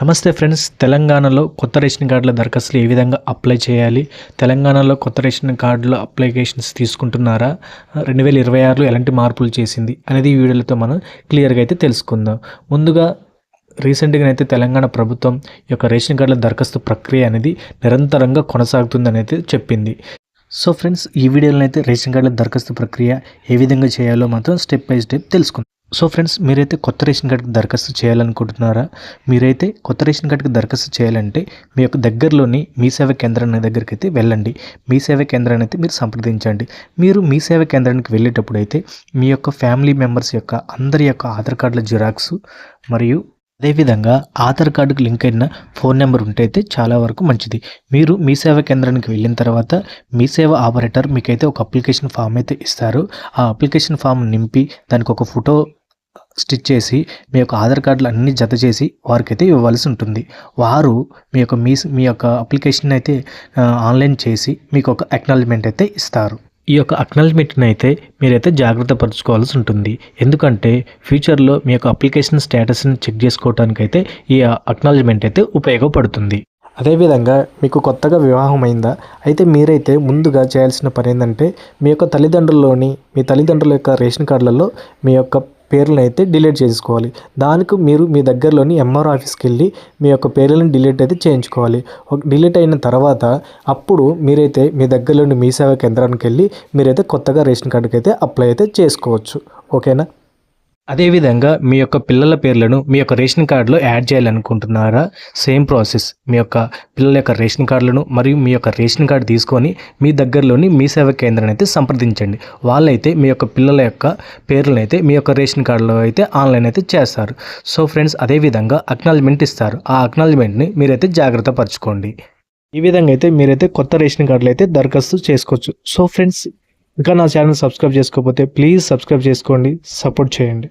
నమస్తే ఫ్రెండ్స్ తెలంగాణలో కొత్త రేషన్ కార్డుల దరఖాస్తులు ఏ విధంగా అప్లై చేయాలి? తెలంగాణలో కొత్త రేషన్ కార్డుల అప్లికేషన్స్ తీసుకుంటున్నారా? రెండు వేల ఇరవై ఆరులో ఎలాంటి మార్పులు చేసింది? అనేది ఈ వీడియోలతో మనం క్లియర్గా అయితే తెలుసుకుందాం. ముందుగా రీసెంట్గా అయితే తెలంగాణ ప్రభుత్వం యొక్క రేషన్ కార్డుల దరఖాస్తు ప్రక్రియ అనేది నిరంతరంగా కొనసాగుతుందని అయితే చెప్పింది. సో ఫ్రెండ్స్ ఈ వీడియోలో అయితే రేషన్ కార్డుల దరఖాస్తు ప్రక్రియ ఏ విధంగా చేయాలో మాత్రం స్టెప్ బై స్టెప్ తెలుసుకుందాం. సో ఫ్రెండ్స్ మీరైతే కొత్త రేషన్ కార్డుకి దరఖాస్తు చేయాలనుకుంటున్నారా? మీరైతే కొత్త రేషన్ కార్డుకి దరఖాస్తు చేయాలంటే మీ యొక్క దగ్గరలోని మీ సేవ కేంద్రాన్ని దగ్గరికి అయితే వెళ్ళండి. మీ సేవ కేంద్రాన్ని అయితే మీరు సంప్రదించండి. మీరు మీ సేవ కేంద్రానికి వెళ్ళేటప్పుడు అయితే మీ యొక్క ఫ్యామిలీ మెంబర్స్ యొక్క అందరి యొక్క ఆధార్ కార్డుల జిరాక్స్ మరియు అదేవిధంగా ఆధార్ కార్డుకు లింక్ అయిన ఫోన్ నెంబర్ ఉంటే అయితే చాలా వరకు మంచిది. మీరు మీ సేవ కేంద్రానికి వెళ్ళిన తర్వాత మీ సేవ ఆపరేటర్ మీకైతే ఒక అప్లికేషన్ ఫామ్ అయితే ఇస్తారు. ఆ అప్లికేషన్ ఫామ్ నింపి దానికి ఒక ఫోటో స్టిచ్ చేసి మీ యొక్క ఆధార్ కార్డులు అన్ని జత చేసి వారికైతే ఇవ్వవలసి ఉంటుంది. వారు మీ యొక్క మీ మీ యొక్క అప్లికేషన్ అయితే ఆన్లైన్ చేసి మీకు ఒక అక్నాలజ్మెంట్ అయితే ఇస్తారు. ఈ యొక్క అక్నాలజ్మెంట్ని అయితే మీరైతే జాగ్రత్త పరచుకోవాల్సి ఉంటుంది. ఎందుకంటే ఫ్యూచర్లో మీ యొక్క అప్లికేషన్ స్టేటస్ని చెక్ చేసుకోవడానికైతే ఈ అక్నాలజ్మెంట్ అయితే ఉపయోగపడుతుంది. అదేవిధంగా మీకు కొత్తగా వివాహం అయిందా అయితే మీరైతే ముందుగా చేయాల్సిన పని ఏంటంటే మీ యొక్క తల్లిదండ్రుల్లోని మీ తల్లిదండ్రుల యొక్క రేషన్ కార్డులలో మీ యొక్క పేర్లను అయితే డిలీట్ చేసుకోవాలి. దానికి మీరు మీ దగ్గరలోని ఎంఆర్ ఆఫీస్కి వెళ్ళి మీ యొక్క పేర్లను డిలీట్ అయితే చేయించుకోవాలి. డిలీట్ అయిన తర్వాత అప్పుడు మీరైతే మీ దగ్గరలోని మీ సేవా కేంద్రానికి వెళ్ళి మీరైతే కొత్తగా రేషన్ కార్డుకి అయితే అప్లై అయితే చేసుకోవచ్చు. ఓకేనా? అదేవిధంగా మీ యొక్క పిల్లల పేర్లను మీ యొక్క రేషన్ కార్డులో యాడ్ చేయాలనుకుంటున్నారా? Same process. మీ యొక్క పిల్లల యొక్క రేషన్ కార్డులను మరియు మీ యొక్క రేషన్ కార్డు తీసుకొని మీ దగ్గరలోని మీ సేవా కేంద్రాన్ని అయితే సంప్రదించండి. వాళ్ళైతే మీ యొక్క పిల్లల యొక్క పేర్లను అయితే మీ యొక్క రేషన్ కార్డులో అయితే ఆన్లైన్ అయితే చేస్తారు. సో ఫ్రెండ్స్ అదేవిధంగా అక్నాలజ్మెంట్ ఇస్తారు. ఆ అక్నాలజ్మెంట్ని మీరైతే జాగ్రత్త పరచుకోండి. ఈ విధంగా అయితే మీరైతే కొత్త రేషన్ కార్డులు అయితే దరఖాస్తు చేసుకోవచ్చు. సో ఫ్రెండ్స్ ఇంకా నా ఛానల్ సబ్స్క్రైబ్ చేసుకోకపోతే ప్లీజ్ సబ్స్క్రైబ్ చేసుకోండి సపోర్ట్ చేయండి.